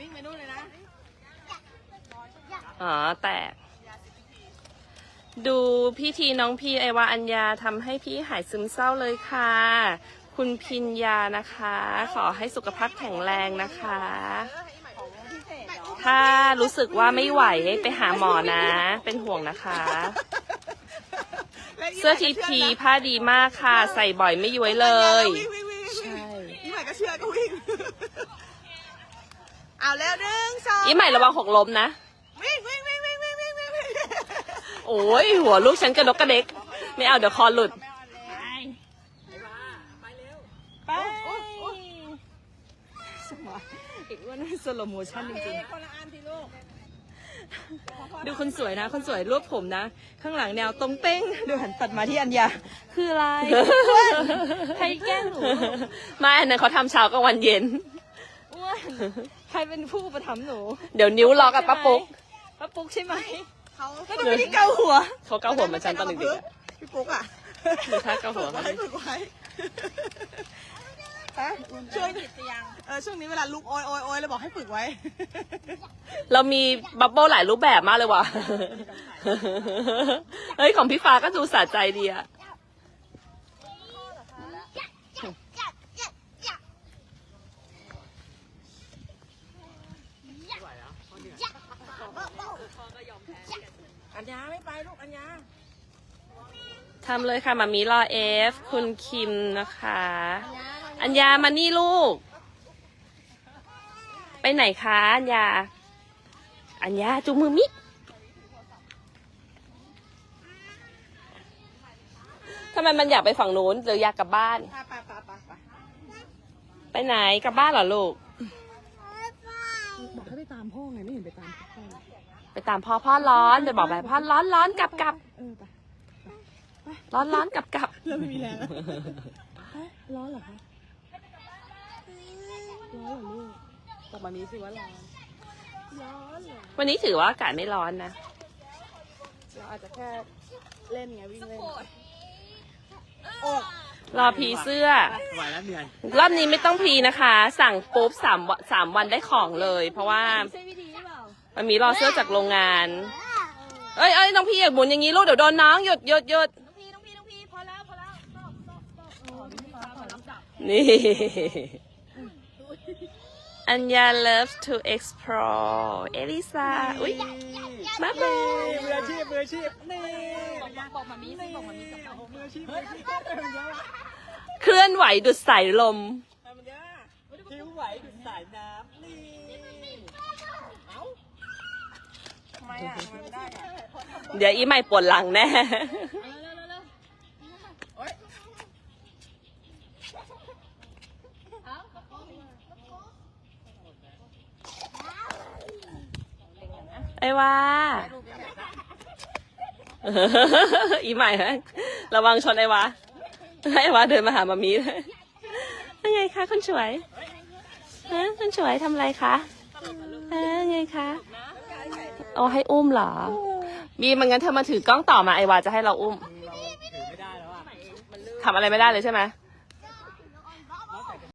วิ่งไปนู่นเลยนะอ๋อแตก ดูพี่ทีน้องพี่ไอวาอัญญาทำให้พี่หายซึมเศร้าเลยค่ะ คุณพิญญานะคะ ขอให้สุขภาพแข็งแรงนะคะของพิเศษเหรอถ้ารู้สึกว่าไม่ไหวให้ไปหาหมอนะ เป็นห่วงนะคะ เสื้อทีพีผ้าดีมากค่ะ ใส่บ่อยไม่ย้วยเลยวิ่งวิ่งวิ่งวิ่งใช่อีใหม่ก็เชื่อก็วิ่ง เอาแล้วหนึ่งสองอีใหม่ระวังหกล้มนะ วิ่งวิ่งวิ่งวิ่งวิ่งวิ่งวิ่งวิ่งโอ้ยหัวลูกฉันกระดกกระเด็ก ไม่เอาเดี๋ยวคอหลุด ไปสมองอีกว่านั่นสโลโมชั่นจริงๆคนละอันทีลูกดูคนสวยนะ คนสวยรวบผมนะ ข้างหลังแนวตรงเป้งดูหันตัดมาที่อัญญาคืออะไรใครแกล้งหนูไม่อันนั้นเขาทำเช้ากับวันเย็น อ้วน ใครเป็นผู้ประทับหนูเดี๋ยวนิ้วล็อกกับป้าปุ๊กป้าปุ๊กใช่ไหมเขาแล้วทำไมที่เกาหัว เขาเกาหัวเหมือนฉันตอนเด็กๆอะพี่ปุ๊กอะดูท่าเกาหัวฝึกเขาไว้ดิฝึกไว้ฮะช่วงเออช่วงนี้เวลาลุกโอยโอยโอยเลยบอกให้ฝึกไว้ เรามีบับเบิ้ลหลายรูปแบบมากเลยว่ะ เฮ้ยของพี่ฟ้าก็ดูสะใจดีอะ อัญญาไม่ไปลูกอัญญาทำเลยค่ะมามีรอเอฟ คุณคิมนะคะ อัญญามานี่ลูก ไปไหนคะอัญญา อัญญาจูงมือมิทำไมมันอยากไปฝั่งนู้นหรืออยากกลับบ้าน ไปไปไปไปไปไปไหนกลับบ้านเหรอลูกบอกให้ไปตามพ่อไงไม่เห็นไปตามพ่อ ไปตามพ่อพ่อร้อนไปบอกไปพ่อร้อนร้อนกลับกลับเออไปร้อนร้อนกลับกลับเริ่มไม่มีแรงแล้วร้อนเหรอคะร้อนเหรอลูกบอกมามีสิว่าร้อนร้อนเหรอวันนี้ถือว่าอากาศไม่ร้อนนะเราอาจจะแค่เล่นไงวิ่งเล่นโอ้รอพีเสื้อไหวแล้วเหนื่อยรอบนี้ไม่ต้องพรีนะคะ สั่งปุ๊บสามวันสามวันได้ของเลย เพราะว่าใช่วิธี หรือเปล่ามันมีรอเสื้อจากโรงงาน เอ้ยเอ้ยน้องพี่อย่าหมุนอย่างนี้ลูกเดี๋ยวโดนน้องหยุดหยุดหยุดน้องพี่น้องพี่น้องพี่พอแล้วพอแล้ว stop stop stop อ๋อพี่ฟ้าขอรับดับนี่อัญญา loves to explore เอลิซาอุ้ยมาบายมืออาชีพมืออาชีพนี่บอกมามีบอกมามีกับเรามืออาชีพมืออาชีพเคลื่อนไหวดุดสายลมทิ้วไหวดุดสายน้ำนี่ ทำไมอะทำไมไม่ได้อะ เดี๋ยวอีใหม่ปวดหลังแน่ไอ้ว่าอีใหม่ฮะระวังชนไอ้วะไอ้วะเดินมาหามามีเลยยังไงคะคุณสวยฮะคุณสวยทำอะไรคะฮะไงคะ เอาให้อุ้มเหรอ บีมันงั้นเธอมาถือกล้องต่อมาไอ้วาจะให้เราอุ้มเราถือไม่ได้แล้วอะทำอะไรไม่ได้เลยใช่ไหมใ